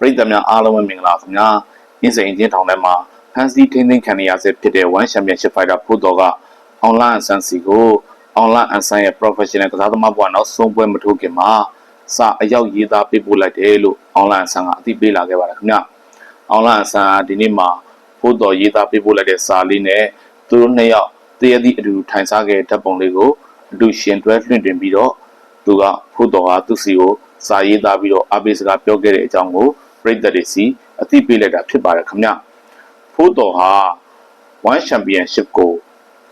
ပရိသတ်များအားလုံးပဲမင်္ဂလာခင်ဗျာအင်းစိန်ချင်းထောင်ထဲမှာဖန်စီထင်းထင်းခံနေရဆဲဖြစ်တဲ့ One Championship Fighter ဖို့တော်က online အဆန်းစီကို online အဆန်းရဲ့ professional ကစားသမားဘဝနောက်ဆုံးပွဲမထိုးခင်မှာစာအရောက်ရေးသားပေးပို့လိုက်တယ်လို့ online အဆန်းကအသိပေးလာခဲ့ပါတယ်ခင်ဗျာ online အဆန်းကဒီနေ့မှာဖို့တော်ရေးသားပေးပို့လိုက်တဲ့စာလေးနဲ့သူတို့နှစ်ယောက်တရသည့်အတူထိုင်စားခဲ့တဲ့ဓာတ်ပုံလေးကိုအတူရှင်တွဲလွှင့်တင်ပြီးတော့သူကဖို့တော်ဟာသူစီကိုစာရေးသားပြီးတော့အပိစကားပြောခဲ့တဲ့အကြောင်းကို ပြည်သက်တွေစီအသိပေးလိုက်တာဖြစ်ပါတယ်ခင်ဗျဖို့တော်ဟာ One Championship ကို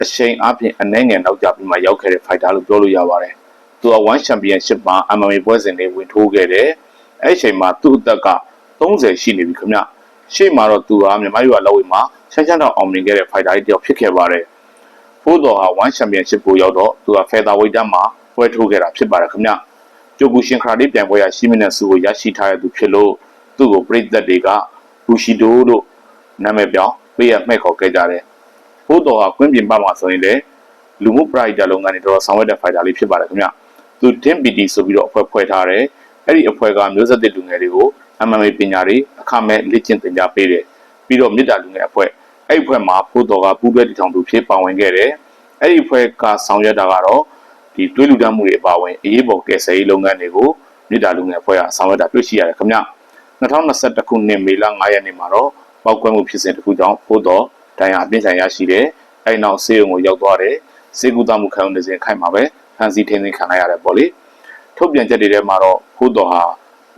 အချိန်အပြင်အနှဲငယ်နောက်ကျပြီးမှရောက်ခဲ့တဲ့ fighter လို့ပြောလို့ရပါတယ်သူက One Championship မှာ MMA ပွဲစဉ်လေးဝင်ထိုးခဲ့တယ်အဲ့ဒီအချိန်မှာသူ့အသက်က30ရှိနေပြီခင်ဗျရှေ့မှာတော့သူဟာမြန်မာပြည်လောက်ဝေးမှာချမ်းချမ်းတော့အောင်မြင်ခဲ့တဲ့ fighter ကြီးတစ်ယောက်ဖြစ်ခဲ့ပါတယ်ဖို့တော်ဟာ One Championship ကိုရောက်တော့သူက Featherweight တန်းမှာပွဲထိုးခဲ့တာဖြစ်ပါတယ်ခင်ဗျ။ကျိုကူရှင်ခရာတီပြိုင်ပွဲရရှိမနဲ့စုကိုရရှိထားတဲ့သူဖြစ်လို့ သူ့ကိုပြည်သက်တွေကဘူရှီဒိုလို့နာမည်ပြောင်းပေးရမှဲ့ခေါ်ခဲ့ကြတယ်။ဖို့တော်ဟာကွင်းပြင်ပမှာဆိုရင်လည်းလူမှုပရိုက်တာလုပ်ငန်းတွေတော်တော်ဆောင်ရွက်တဲ့ fighter လေးဖြစ်ပါတယ်ခင်ဗျ။သူ Team PT ဆိုပြီးတော့အဖွဲ့ဖွဲ့ထားတယ်။အဲ့ဒီအဖွဲ့ကမျိုးဆက်သစ်လူငယ်တွေကို MMA ပညာတွေအခမဲ့လေ့ကျင့်သင်ကြားပေးတယ်။ပြီးတော့မြစ်တာလူငယ်အဖွဲ့အဲ့ဒီအဖွဲ့မှာဖို့တော်ကပူးတွဲတည်ထောင်သူဖြစ်ပါဝင်ခဲ့တယ်။အဲ့ဒီဖွဲ့ကဆောင်ရွက်တာကတော့ဒီတွေးလူတမ်းမှုတွေအပါအဝင်အရေးပေါ်ကယ်ဆယ်ရေးလုပ်ငန်းတွေကိုမြစ်တာလူငယ်ဖွဲ့ကဆောင်ရွက်တာတွေ့ရှိရတယ်ခင်ဗျ 2021ခုနှစ်မေလ9ရက်နေ့မှာတော့ပောက်ကွဲမှုဖြစ်စဉ်တစ်ခုကြောင့်ဖို့တော်ဒဏ်ရာအပြင်းထန်ရရှိတယ်အဲ့ဒီနောက်ဆေးရုံကိုရောက်သွားတယ်စေကူတမှုခံယူနေစဉ်ခိုင်မှာပဲဖန်စီထင်းထင်းခံလိုက်ရတယ်ပေါ့လေထုတ်ပြန်ချက်တွေထဲမှာတော့ဖို့တော်ဟာ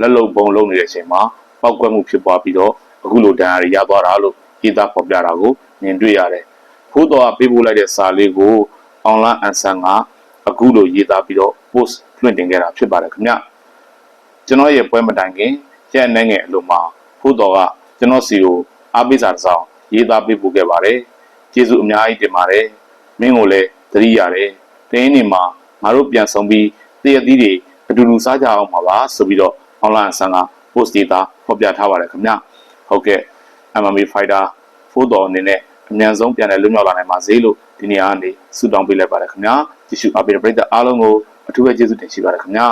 လက်လုံပုံလုံးနေတဲ့အချိန်မှာပောက်ကွဲမှုဖြစ်ပွားပြီးတော့အခုလိုဒဏ်ရာတွေရသွားတာလို့ရေးသားဖော်ပြတာကိုမြင်တွေ့ရတယ်ဖိုးတော်ကပေးပို့လိုက်တဲ့စာလေးကို online answer ကအခုလိုရေးသားပြီးတော့ post လွှင့်တင်ခဲ့တာဖြစ်ပါတယ်ခင်ဗျကျွန်တော်ရဲ့ပွဲမတိုင်ခင် ကျန်နေငယ်အလိုမှာဖိုးတော်ကကျွန်တော်စီကိုအားပေးစာတစ်စောင်ရေးသားပေးပို့ခဲ့ပါတယ်ကျေးဇူးအများကြီးတင်ပါတယ်မင်းကိုလည်းသတိရတယ်တင်းနေမှာငါတို့ပြန်ဆောင်ပြီးတည့်ရသီးတွေအတူတူစားကြအောင်ပါပါဆိုပြီးတော့ online answer က post ရေးသားဖော်ပြထားပါတယ်ခင်ဗျဟုတ်ကဲ့ MMA fighter ဖိုးတော်အနေနဲ့အမြန်ဆုံးပြန်လည်လွတ်မြောက်လာနိုင်ပါစေလို့ဒီနေ့ကနေဆုတောင်းပေးလိုက်ပါတယ်ခင်ဗျာကြည့်ရှုအားပေးတဲ့ပရိသတ်အားလုံးကိုအထူးပဲကျေးဇူးတင်ရှိပါတယ်ခင်ဗျာ